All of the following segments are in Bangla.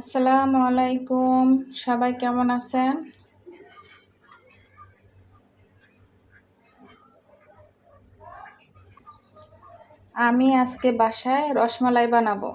আসসালামু আলাইকুম। সবাই কেমন আছেন? আমি আজকে বাসায় রসমালাই বানাবো।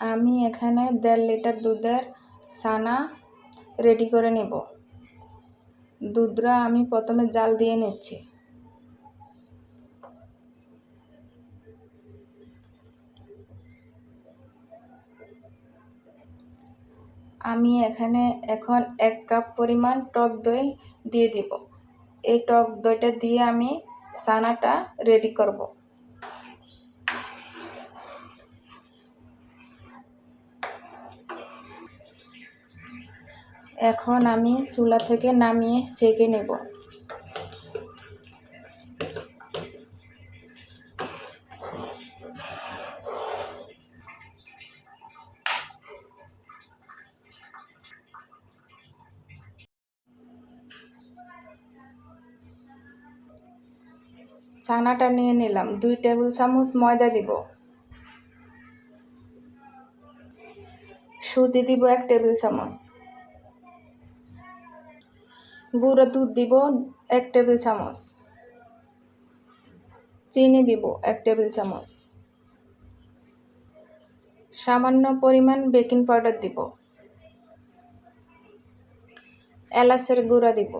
আমি এখানে দেড় লিটার দুধের ছানা রেডি করে নেব। দুধটা আমি প্রথমে জাল দিয়ে নিচ্ছি। আমি এখানে এখন এক কাপ পরিমাণ টক দই দিয়ে দিব। এই টক দইটা দিয়ে আমি ছানাটা রেডি করব। এখন আমি চুলা থেকে নামিয়ে সেঁকে নেব। চানাটা নিয়ে নিলাম। দুই টেবিল চামচ ময়দা দিব। সুজি দিব এক টেবিল চামচ। গুঁড়ো দুধ দিব এক টেবিল চামচ। চিনি দিব এক টেবিল চামচ। সামান্য পরিমাণ বেকিং পাউডার দিব। এলাচের গুঁড়া দিব।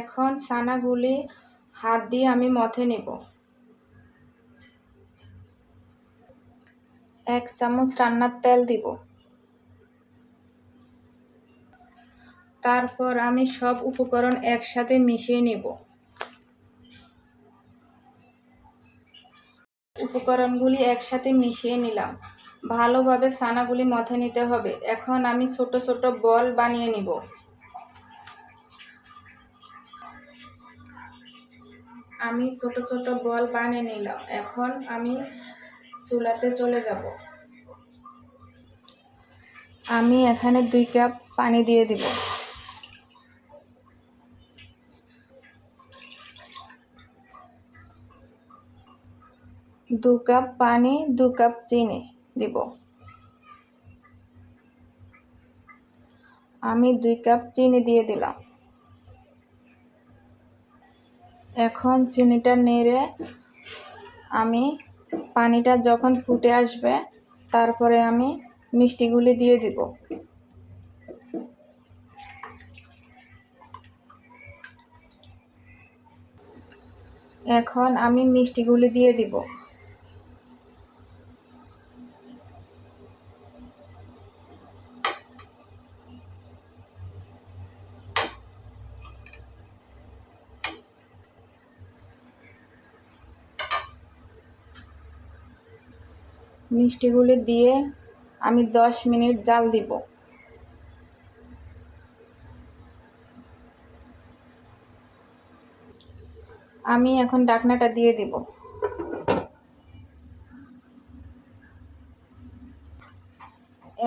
এখন ছানাগুলি হাত দিয়ে আমি মথে নেব। এক চামচ রান্নার তেল দিব। তারপর আমি সব উপকরণ একসাথে মিশিয়ে নেব। উপকরণগুলি একসাথে মিশিয়ে নিলাম। ভালোভাবে ছানাগুলি মথে নিতে হবে। এখন আমি ছোট ছোট বল বানিয়ে নিব। আমি ছোট ছোট বল বানিয়ে নিলাম। এখন আমি চুলাতে চলে যাব। আমি এখানে দুই কাপ পানি দিয়ে দিব। দু কাপ পানি, দু কাপ চিনি দিব। আমি দুই কাপ চিনি দিয়ে দিলাম। এখন চিনিটা নেড়ে আমি পানিটা যখন ফুটে আসবে তারপরে আমি মিষ্টিগুলি দিয়ে দিব। এখন আমি মিষ্টিগুলি দিয়ে দিব। মিষ্টিগুলি দিয়ে আমি দশ মিনিট জাল দিব। আমি এখন ডাকনাটা দিয়ে দিব।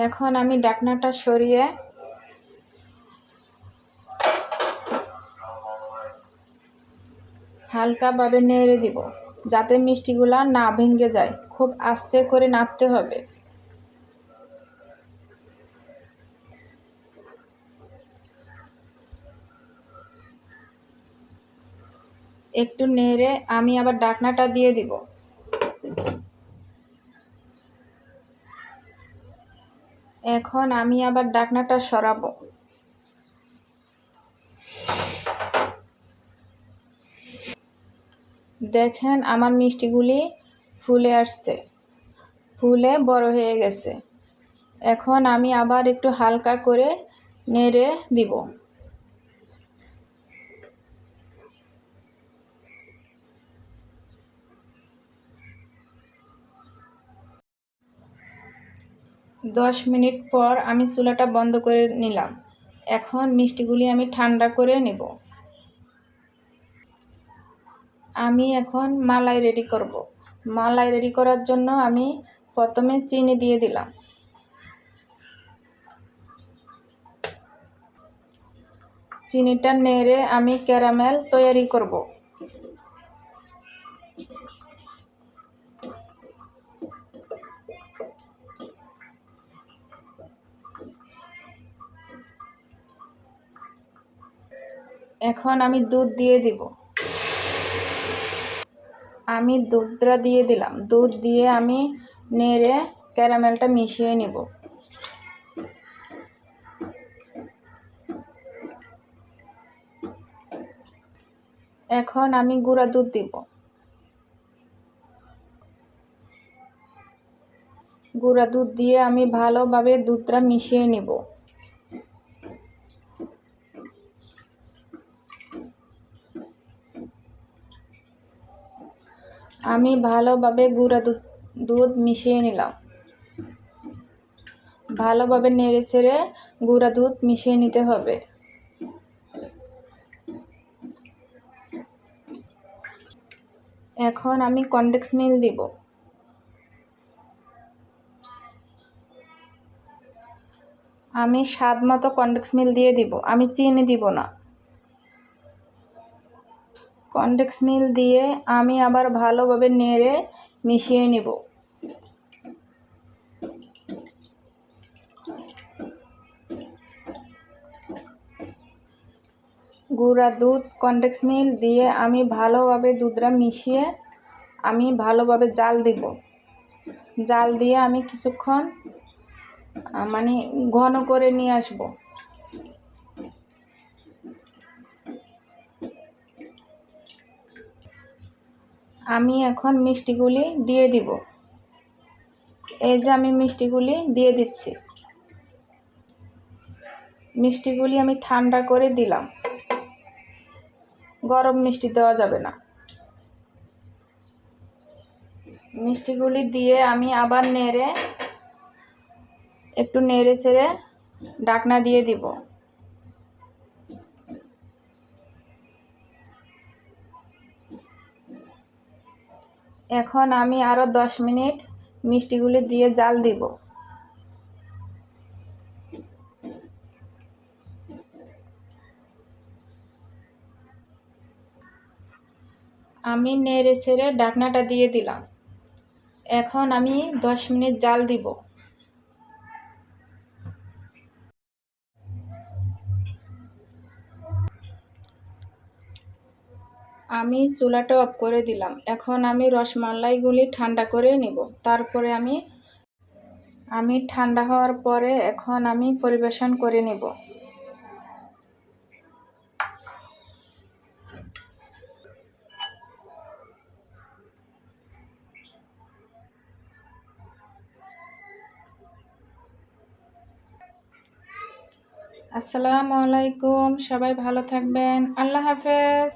এখন আমি ডাকনাটা সরিয়ে হালকাভাবে নেড়ে দিব। যাতে মিষ্টিগুলা না ভেঙে যায়। খুব আস্তে করে নাড়তে হবে। একটু নেড়ে আমি আবার ডাকনাটা দিয়ে দিব। এখন আমি আবার ডাকনাটা সরাবো। দেখেন আমার মিষ্টিগুলি ফুলে আসছে, ফুলে বড় হয়ে গেছে। এখন আমি আবার একটু হালকা করে নেড়ে দিব। দশ মিনিট পর আমি চুলাটা বন্ধ করে নিলাম। এখন মিষ্টিগুলি আমি ঠান্ডা করে নেব। আমি এখন মালাই রেডি করব। মালাই রেডি করার জন্য আমি প্রথমে চিনি দিয়ে দিলাম। চিনিটা নেড়ে আমি ক্যারামেল তৈরি করব। এখন আমি দুধ দিয়ে দিব। আমি দুধটা দিয়ে দিলাম। দুধ দিয়ে আমি নেড়ে ক্যারামেলটা মিশিয়ে নিব। এখন আমি গুঁড়া দুধ দিব। গুঁড়া দুধ দিয়ে আমি ভালোভাবে দুধটা মিশিয়ে নিব। আমি ভালোভাবে গুঁড়া দুধ দুধ মিশিয়ে নিলাম। ভালোভাবে নেড়ে চেড়ে গুঁড়া দুধ মিশিয়ে নিতে হবে। এখন আমি কনডেক্স মিল দিব। আমি স্বাদ মতো কনডেক্স মিল দিয়ে দিব। আমি চিনি দিব না। কনডেক্স মিল দিয়ে আমি আবার ভালোভাবে নেড়ে মিশিয়ে নিব। গুঁড়া দুধ কনডেক্স মিল দিয়ে আমি ভালোভাবে দুধটা মিশিয়ে আমি ভালোভাবে জাল দিব। জাল দিয়ে আমি কিছুক্ষণ মানে ঘন করে নিয়ে আসব। আমি এখন মিষ্টিগুলি দিয়ে দিব। এই যে আমি মিষ্টিগুলি দিয়ে দিচ্ছি। মিষ্টিগুলি আমি ঠান্ডা করে দিলাম। গরম মিষ্টি দেওয়া যাবে না। মিষ্টিগুলি দিয়ে আমি আবার নেড়ে, একটু নেড়ে সেড়ে ডাকনা দিয়ে দিব। এখন আমি আরও দশ মিনিট মিষ্টিগুলি দিয়ে জাল দিব। আমি নেড়ে ছেড়ে ডাকনাটা দিয়ে দিলাম। এখন আমি দশ মিনিট জাল দিব। আমি চুলাটা অফ করে দিলাম। এখন আমি রসমালাইগুলি ঠান্ডা করে নিব। তারপরে আমি আমি ঠান্ডা হওয়ার পরে এখন আমি পরিবেশন করে নেব। আসসালামু আলাইকুম, সবাই ভালো থাকবেন। আল্লাহ হাফেজ।